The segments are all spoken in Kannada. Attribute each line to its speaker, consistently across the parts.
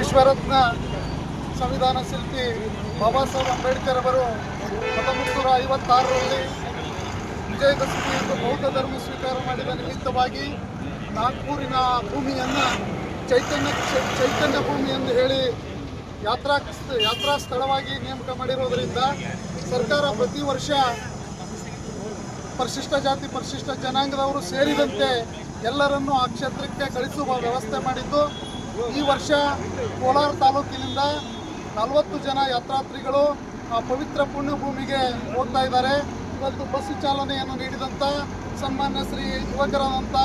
Speaker 1: ವಿಶ್ವರತ್ನ ಸಂವಿಧಾನ ಶಿಲ್ಪಿ ಬಾಬಾ ಸಾಹೇಬ್ ಅಂಬೇಡ್ಕರ್ ಅವರು ಹತ್ತೊಂಬತ್ತು ನೂರ ಐವತ್ತಾರರಲ್ಲಿ ವಿಜಯದಶಮಿ ಎಂದು ಬೌದ್ಧ ಧರ್ಮ ಸ್ವೀಕಾರ ಮಾಡಿದ ನಿಮಿತ್ತವಾಗಿ ನಾಗ್ಪೂರಿನ ಭೂಮಿಯನ್ನು ಚೈತನ್ಯ ಚೈತನ್ಯ ಭೂಮಿ ಎಂದು ಹೇಳಿ ಯಾತ್ರಾ ಯಾತ್ರಾ ಸ್ಥಳವಾಗಿ ನೇಮಕ ಮಾಡಿರೋದರಿಂದ ಸರ್ಕಾರ ಪ್ರತಿ ವರ್ಷ ಪರಿಶಿಷ್ಟ ಜಾತಿ, ಪರಿಶಿಷ್ಟ ಜನಾಂಗದವರು ಸೇರಿದಂತೆ ಎಲ್ಲರನ್ನೂ ಆ ಕ್ಷೇತ್ರಕ್ಕೆ ಕಳಿಸುವ ವ್ಯವಸ್ಥೆ ಮಾಡಿದ್ದು ಈ ವರ್ಷ ಕೋಲಾರ ತಾಲೂಕಿನಿಂದ ನಲವತ್ತು ಜನ ಯಾತ್ರಾರ್ಥಿಗಳು ಪವಿತ್ರ ಪುಣ್ಯಭೂಮಿಗೆ ಹೋಗ್ತಾ ಇದ್ದಾರೆ. ಇವತ್ತು ಬಸ್ ಚಾಲನೆಯನ್ನು ನೀಡಿದಂಥ ಸನ್ಮಾನ್ಯ ಶ್ರೀ ಯುವಕರಾದಂಥ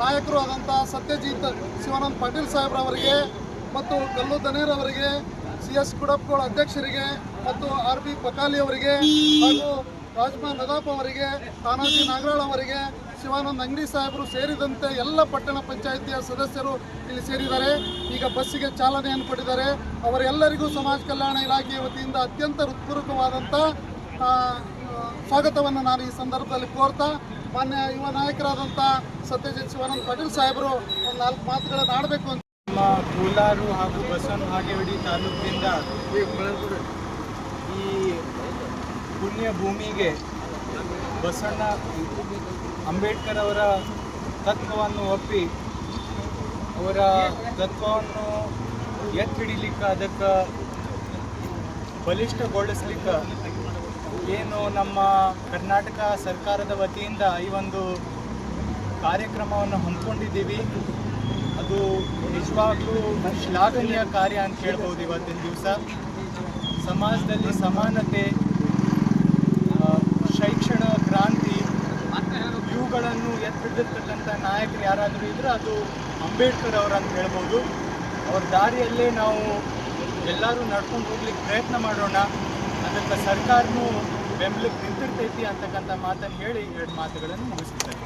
Speaker 1: ನಾಯಕರು ಆದಂಥ ಸತ್ಯಜಿತ್ ಶಿವಾನಂದ ಪಾಟೀಲ್ ಸಾಹೇಬ್ರವರಿಗೆ ಮತ್ತು ಕಲ್ಲು ದನೇರವರಿಗೆ ಸಿ ಎಸ್ ಕುಡಪ್ಗೋಳ ಅಧ್ಯಕ್ಷರಿಗೆ ಮತ್ತು ಆರ್ ಬಿ ಬಕಾಲಿ ಅವರಿಗೆ ಹಾಗೂ ರಾಜ್ಮಾ ನದಾಪ್ ಅವರಿಗೆ, ತಾನಾಜಿ ನಾಗರಾಳ್ ಅವರಿಗೆ ಶಿವಾನಂದ ಅಂಗಡಿ ಸಾಹೇಬರು ಸೇರಿದಂತೆ ಎಲ್ಲ ಪಟ್ಟಣ ಪಂಚಾಯಿತಿಯ ಸದಸ್ಯರು ಇಲ್ಲಿ ಸೇರಿದ್ದಾರೆ. ಈಗ ಬಸ್ಸಿಗೆ ಚಾಲನೆಯನ್ನು ಕೊಟ್ಟಿದ್ದಾರೆ. ಅವರೆಲ್ಲರಿಗೂ ಸಮಾಜ ಕಲ್ಯಾಣ ಇಲಾಖೆಯ ವತಿಯಿಂದ ಅತ್ಯಂತ ಹೃತ್ಪೂರ್ವಕವಾದಂಥ ಸ್ವಾಗತವನ್ನು ನಾನು ಈ ಸಂದರ್ಭದಲ್ಲಿ ಕೋರ್ತಾ, ಮಾನ್ಯ ಯುವ ನಾಯಕರಾದಂಥ ಸತ್ಯಜಿತ್ ಶಿವಾನಂದ ಪಾಟೀಲ್ ಸಾಹೇಬರು ಒಂದು ನಾಲ್ಕು ಮಾತುಗಳನ್ನು ಆಡಬೇಕು ಅಂತ.
Speaker 2: ಕೋಲಾರು ಹಾಗೂ ಬಸವನ ಬಾಗೇವಾಡಿ ತಾಲೂಕಿನಿಂದ ಈ ಪುಣ್ಯ ಭೂಮಿಗೆ ಬಸವಣ್ಣ ಅಂಬೇಡ್ಕರ್ ಅವರ ತತ್ವವನ್ನು ಒಪ್ಪಿ ಅವರ ತತ್ವವನ್ನು ಎತ್ತಿ ಹಿಡಿಲಿಕ್ಕೆ ಅದಕ್ಕೆ ಬಲಿಷ್ಠಗೊಳಿಸ್ಲಿಕ್ಕೆ ಏನು ನಮ್ಮ ಕರ್ನಾಟಕ ಸರ್ಕಾರದ ವತಿಯಿಂದ ಈ ಒಂದು ಕಾರ್ಯಕ್ರಮವನ್ನು ಹಮ್ಮಿಕೊಂಡಿದ್ದೀವಿ ಅದು ನಿಜವಾಗ್ಲೂ ಶ್ಲಾಘನೀಯ ಕಾರ್ಯ ಅಂತ ಹೇಳ್ಬೋದು ಇವತ್ತಿನ ದಿವಸ. ಸಮಾಜದಲ್ಲಿ ಸಮಾನತೆ ಆ, ಶೈಕ್ಷಣ ಕ್ರಾಂತಿ ಎತ್ತಿಡಿರ್ತಕ್ಕಂಥ ನಾಯಕರು ಯಾರಾದರೂ ಇದ್ರೆ ಅದು ಅಂಬೇಡ್ಕರ್ ಅವರು ಅಂತ ಹೇಳ್ಬೋದು. ಅವ್ರ ದಾರಿಯಲ್ಲೇ ನಾವು ಎಲ್ಲರೂ ನಡ್ಕೊಂಡು ಹೋಗ್ಲಿಕ್ಕೆ ಪ್ರಯತ್ನ ಮಾಡೋಣ. ಅದಕ್ಕೆ ಸರ್ಕಾರನೂ ಬೆಂಬಲಕ್ಕೆ ನಿಂತಿರ್ತೈತಿ ಅಂತಕ್ಕಂಥ ಮಾತನ್ನು ಹೇಳಿ ಎರಡು ಮಾತುಗಳನ್ನು ಮುಗಿಸ್ತಾರೆ